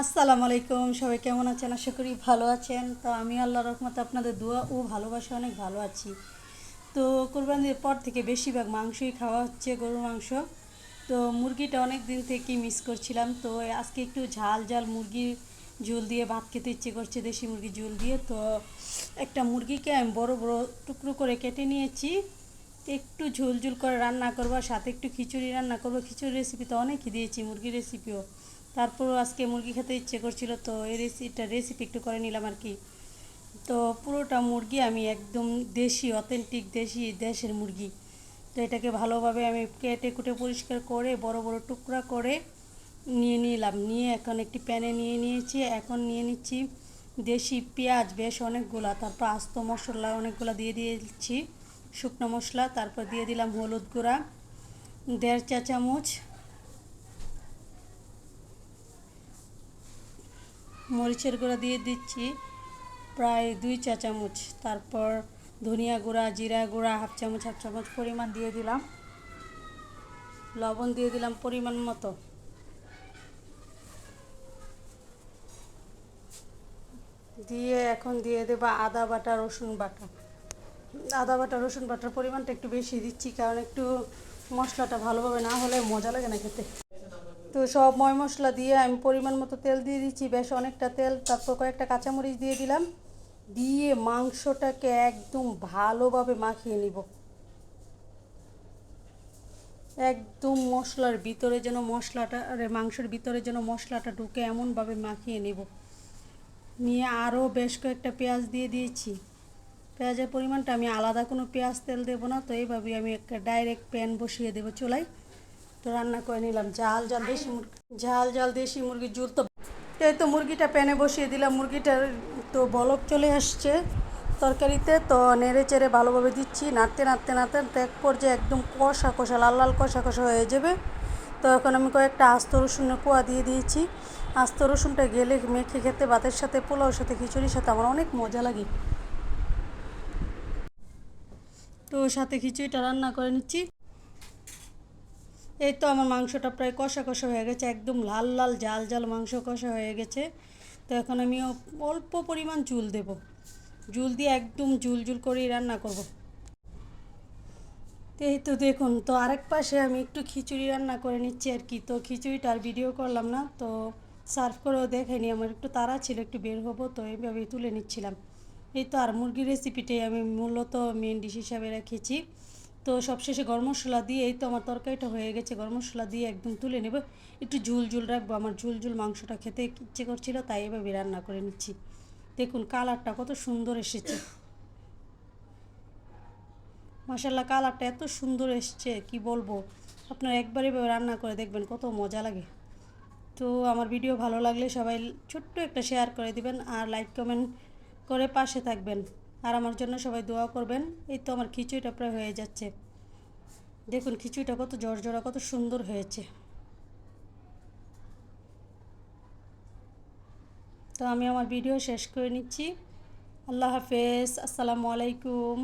আসসালামু আলাইকুম, সবাই কেমন আছেন? আশা করি ভালো আছেন। তো আমি আল্লাহর রহমতে আপনাদের দোয়া ও ভালোবাসা অনেক ভালো আছি। তো কোরবানির পর থেকে বেশিরভাগ মাংসই খাওয়া হচ্ছে, গরুর মাংস। তো মুরগিটা অনেক দিন থেকেই মিস করছিলাম। তো আজকে একটু ঝাল ঝাল মুরগির ঝোল দিয়ে ভাত খেতে ইচ্ছে করছে, দেশি মুরগির ঝোল দিয়ে। তো একটা মুরগিকে আমি বড় বড় টুকরো করে কেটে নিয়েছি। একটু ঝোল ঝোল করে রান্না করব সাথে একটু খিচুড়ি রান্না করব। খিচুড়ি রেসিপি তো অনেকই দিয়েছি, মুরগির রেসিপিও তারপরও আজকে মুরগি খেতে ইচ্ছে করছিল, তো এই রেসিপিটা রেসিপি একটু করে নিলাম আর কি। তো পুরোটা মুরগি আমি একদম দেশি অথেন্টিক দেশি, দেশের মুরগি। তো এটাকে ভালোভাবে আমি কেটে কুটে পরিষ্কার করে, বড় বড় টুকরা করে নিয়ে নিলাম। নিয়ে এখন একটি প্যানে নিয়ে নিয়েছি, এখন নিয়ে নিচ্ছি দেশি পেঁয়াজ, বেশ অনেকগুলা। তারপর আস্ত মশলা অনেকগুলো দিয়ে দিয়েছি, শুকনো মশলা, তারপর দিয়ে দিলাম হলুদ গুঁড়া, দেড় চা চামচ মরিচের গুঁড়া দিয়ে দিচ্ছি, প্রায় দুই চা চামচ। তারপর ধনিয়া গুঁড়া, জিরা গুঁড়া, হাফ চামচ হাফ চামচ পরিমাণ দিয়ে দিলাম। লবণ দিয়ে দিলাম পরিমাণ মতো। দিয়ে এখন দিয়ে দেবো আদা বাটা, রসুন বাটা। আদা বাটা, রসুন বাটার পরিমাণটা একটু বেশি দিচ্ছি, কারণ একটু মশলাটা ভালোভাবে না হলে মজা লাগে না খেতে। তো সব ময় মশলা দিয়ে আমি পরিমাণ মতো তেল দিয়ে দিচ্ছি, বেশ অনেকটা তেল। তারপর কয়েকটা কাঁচামরিচ দিয়ে দিলাম। দিয়ে মাংসটাকে একদম ভালোভাবে মাখিয়ে নিব। একদম মশলার ভিতরে যেন মশলাটা, আরে মাংসের ভিতরে যেন মশলাটা ঢুকে এমনভাবে মাখিয়ে নেব। নিয়ে আরও বেশ কয়েকটা পেঁয়াজ দিয়ে দিয়েছি। পেঁয়াজের পরিমাণটা আমি আলাদা কোনো পেঁয়াজ তেল দেবো না, তো এইভাবেই আমি একটা ডাইরেক্ট প্যান বসিয়ে দেবো চুলায়। তো রান্না করে নিলাম। ঝাল ঝাল দেশি মুরগি। ঝাল ঝাল দেশি মুরগির ঝুল তো এই তো মুরগিটা প্যানে বসিয়ে দিলাম। মুরগিটার তো বলক চলে আসছে তরকারিতে। তো নেড়ে চেড়ে ভালোভাবে দিচ্ছি। নাড়তে নাড়তে নাড়তে এক পর্যায়ে একদম কষা কষা, লাল লাল কষা কষা হয়ে যাবে। তো এখন আমি কয়েকটা আস্ত রসুনের কোয়া দিয়ে দিয়েছি। আস্ত রসুনটা গেলে মেখে খেতে, ভাতের সাথে, পোলাওর সাথে, খিচুড়ির সাথে আমার অনেক মজা লাগে। তো সাথে খিচুড়িটা রান্না করে নিচ্ছি। এই তো আমার মাংসটা প্রায় কষা কষা হয়ে গেছে, একদম লাল লাল জাল জাল মাংস কষা হয়ে গেছে। তো এখন আমি অল্প পরিমাণ চুল দেব। জুল দিয়ে একদম জুল জুল করেই রান্না করব। এই তো দেখুন, তো আরেক পাশে আমি একটু খিচুড়ি রান্না করে নিচ্ছি আর কি। তো খিচুড়িটা আর ভিডিও করলাম না, তো সার্ভ করেও দেখাইনি আমার একটু তাড়া ছিল, একটু বের হব, তো এইভাবেই তুলে নিচ্ছিলাম। এই তো আর মুরগির রেসিপিটাই আমি মূলত মেন ডিশ হিসাবে রেখেছি। তো সবশেষে গরম মশলা দিয়ে এই তো আমার তরকারিটা হয়ে গেছে। গরম মশলা দিয়ে একদম তুলে নেব। একটু ঝুল ঝুল রাখব। আমার ঝুল ঝুল মাংসটা খেতে ইচ্ছে করছিল, তাই এভাবে রান্না করে নিচ্ছি। দেখুন, কালারটা কত সুন্দর এসেছে। মাসাল্লাহ কালারটা এত সুন্দর এসছে, কি বলব? আপনারা একবার এভাবে রান্না করে দেখবেন, কত মজা লাগে। তো আমার ভিডিও ভালো লাগলে সবাই ছোট্ট একটা শেয়ার করে দিবেন আর লাইক কমেন্ট করে পাশে থাকবেন। আর আমার জন্য সবাই দোয়া করবেন। এই তো আমার খিচুড়িটা প্রায় হয়ে যাচ্ছে। দেখুন খিচুড়িটা কত জর্জরা, কত সুন্দর হয়েছে। তো আমি আমার ভিডিও শেষ করে নিচ্ছি। আল্লাহ হাফেজ, আসসালামু আলাইকুম।